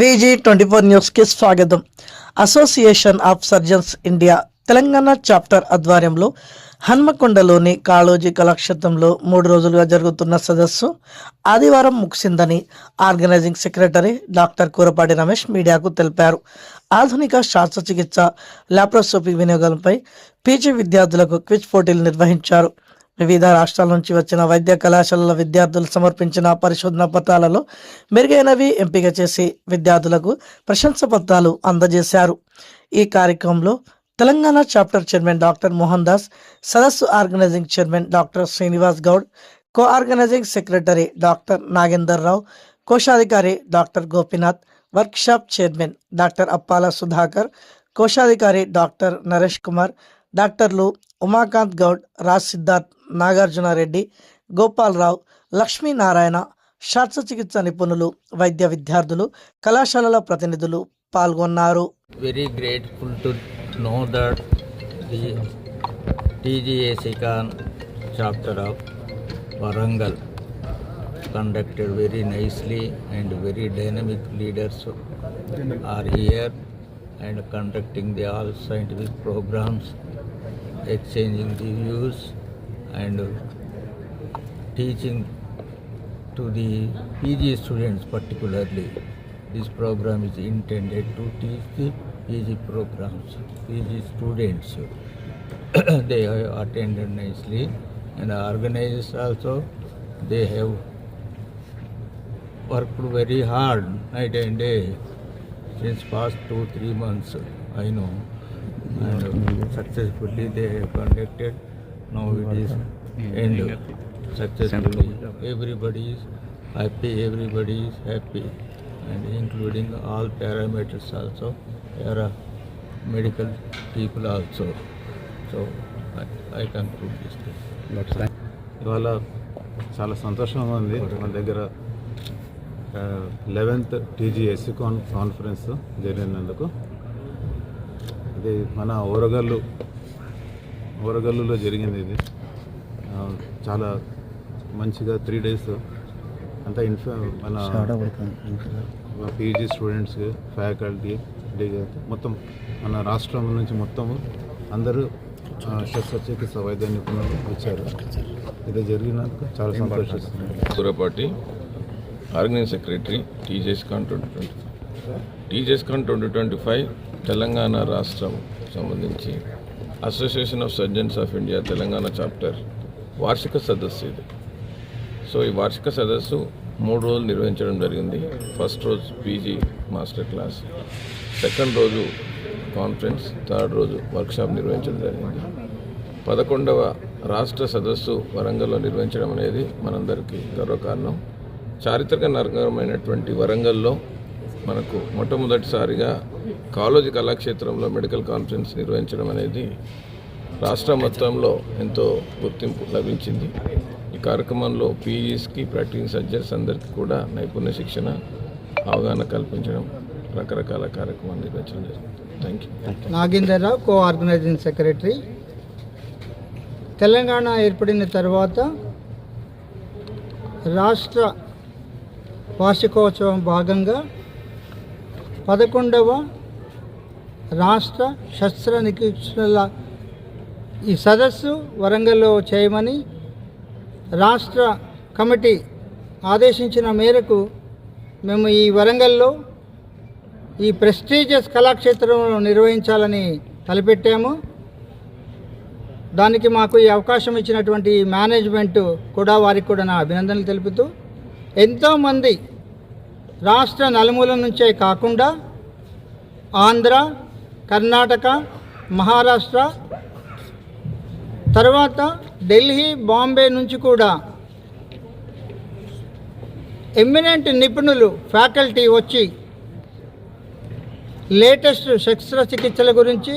విజీ twenty four న్యూస్కి స్వాగతం. Association of surgeons India Telangana chapter ఆధ్వర్యంలో హన్మకొండలోని కాళోజీ కళాక్షేత్రంలో మూడు రోజులుగా జరుగుతున్న సదస్సు ఆదివారం ముగిసిందని organising secretary doctor Kurapati Ramesh మీడియాకు తెలిపారు. ఆధునిక శస్త్రచికిత్స లాప్రోస్కోపీ వినియోగంపై పీజీ విద్యార్థులకు క్విజ్ పోటీలు నిర్వహించారు. వివిధ రాష్ట్రాల నుంచి వచ్చిన వైద్య కళాశాలల విద్యార్థులు సమర్పించిన పరిశోధన పత్రాలలో మెరుగైనవి ఎంపిక చేసి విద్యార్థులకు ప్రశంస పత్రాలు అందజేశారు. ఈ కార్యక్రమంలో Telangana chapter chairman doctor Mohan Das సదస్సు organising chairman doctor Srinivas Goud co organising secretary doctor Nagender Rao కోశాధికారి doctor Gopinath workshop chairman doctor Appala Sudhakar కోశాధికారి డాక్టర్ నరేష్ కుమార్ డాక్టర్లు ఉమాకాంత్ గౌడ్ రాజ్ సిద్ధార్థ్ నాగార్జునరెడ్డి గోపాలరావు లక్ష్మీనారాయణ శాస్త్ర చికిత్స నిపుణులు వైద్య విద్యార్థులు కళాశాలల ప్రతినిధులు పాల్గొన్నారు. Very grateful to know that TGA Srikanth chapter of Warangal conducted very nicely and very dynamic leaders are here and conducting the all scientific programmes exchanging the views and teaching to the PG students particularly. This program is intended to teach the PG programs, PG students. they have attended nicely and organizers also, they have worked very hard night and day since past two, three months, I know. And successfully they have conducted. Now it is end successfully. Everybody is happy, everybody is happy. And including all parameters also. Are medical people also. So I, I conclude this thing. ఇవాళ చాలా సంతోషంగా ఉంది మన దగ్గర eleventh TGSC con conference జరిగినందుకు ఇది మన ఓరగల్లు ఓరగల్లులో జరిగింది ఇది. చాలా మంచిగా త్రీ డేస్ అంతా ఇన్ఫ మన పీజీ స్టూడెంట్స్ ఫ్యాకల్టీ మొత్తం మన రాష్ట్రం నుంచి మొత్తం అందరూ శస్త్రచికిత్స వైద్య నిపుణులు వచ్చారు. ఇది జరిగినందుకు చాలా సంతోషిస్తున్నాను Kurapati organise secretary TJS con twenty twenty TJS con twenty twenty five Telangana రాష్ట్రం సంబంధించి association of surgeons of India Telangana chapter వార్షిక సదస్సు ఇది. సో ఈ వార్షిక సదస్సు మూడు రోజులు నిర్వహించడం జరిగింది. ఫస్ట్ రోజు పీజీ మాస్టర్ క్లాస్. సెకండ్ రోజు కాన్ఫరెన్స్ థర్డ్ రోజు వర్క్షాప్ నిర్వహించడం జరిగింది. పదకొండవ రాష్ట్ర సదస్సు వరంగల్లో నిర్వహించడం అనేది మనందరికీ గర్వకారణం. చారిత్రక నగరమైనటువంటి వరంగల్లో మనకు మొట్టమొదటిసారిగా కాలేజీ కళాక్షేత్రంలో మెడికల్ కాన్ఫరెన్స్ నిర్వహించడం అనేది రాష్ట్ర మొత్తంలో ఎంతో గుర్తింపు లభించింది. ఈ కార్యక్రమంలో పీఈస్కి ప్రాక్టీసింగ్ సర్జన్స్ అందరికీ కూడా నైపుణ్య శిక్షణ అవగాహన కల్పించడం రకరకాల కార్యక్రమాలు నిర్వహించడం జరిగింది. Thank you Nagender Rao co organising secretary Telangana ఏర్పడిన తర్వాత రాష్ట్ర వార్షికోత్సవం భాగంగా పదకొండవ రాష్ట్ర శస్త్ర నిరీక్షణల ఈ సదస్సు వరంగల్లో చేయమని రాష్ట్ర కమిటీ ఆదేశించిన మేరకు మేము ఈ వరంగల్లో ఈ ప్రెస్టీజియస్ కళాక్షేత్రంలో నిర్వహించాలని తలపెట్టాము. దానికి మాకు ఈ అవకాశం ఇచ్చినటువంటి మేనేజ్మెంట్ కూడా వారికి కూడా నా అభినందనలు తెలుపుతూ ఎంతోమంది రాష్ట్ర నలుమూల నుంచే కాకుండా ఆంధ్ర కర్ణాటక మహారాష్ట్ర తర్వాత ఢిల్లీ బాంబే నుంచి కూడా ఎమినెంట్ నిపుణులు ఫ్యాకల్టీ వచ్చి లేటెస్ట్ శస్త్రచికిత్సల గురించి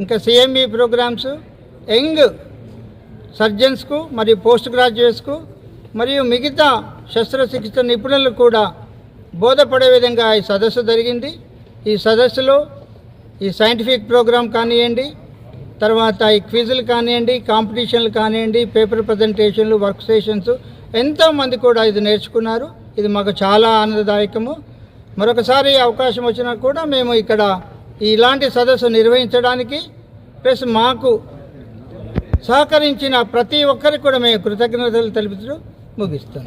ఇంకా సిఎంఈ ప్రోగ్రామ్స్ యంగ్ సర్జన్స్కు మరియు పోస్ట్ గ్రాడ్యుయేట్స్కు మరియు మిగతా శస్త్రచికిత్స నిపుణులకు కూడా బోధపడే విధంగా ఈ సదస్సు జరిగింది. ఈ సదస్సులో ఈ సైంటిఫిక్ ప్రోగ్రామ్ కానివ్వండి తర్వాత ఈ క్విజులు కానివ్వండి కాంపిటీషన్లు కానివ్వండి పేపర్ ప్రజెంటేషన్లు వర్క్ స్టేషన్స్ ఎంతోమంది కూడా ఇది నేర్చుకున్నారు. ఇది మాకు చాలా ఆనందదాయకము. మరొకసారి అవకాశం వచ్చినా కూడా మేము ఇక్కడ ఇలాంటి సదస్సు నిర్వహించడానికి ప్లస్ మాకు సహకరించిన ప్రతి ఒక్కరికి కూడా మేము కృతజ్ఞతలు తెలుపుతూ ముగిస్తాం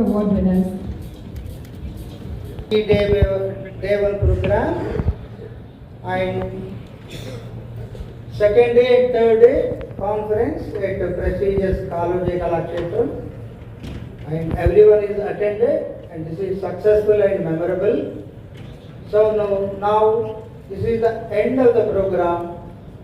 Award winners. Day one program and second day and third day conference at the prestigious College Kalakshetra and everyone is attended and this is successful and memorable. So now, now this is the end of the program.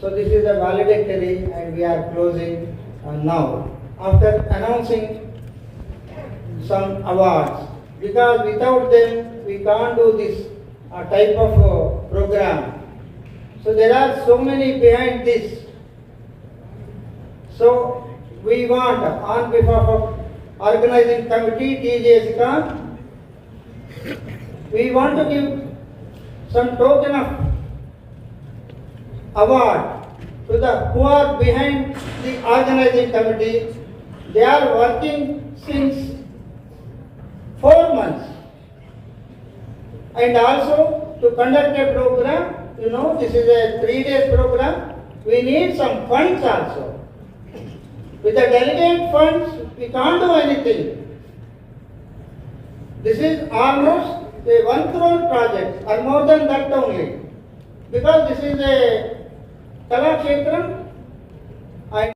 So this is a valedictory and we are closing uh, now. After announcing some awards because without them we can't do this uh, type of uh, program. So there are so many behind this. So we want on behalf of organizing committee TJSCON, we want to give some token of award to the who are behind the organizing committee. They are working since months. And also to conduct a program, you know, this is a three days program, we need some funds also. With the delegate funds, we can't do anything. This is almost a one crore project or more than that only. Because this is a Kala Kshetram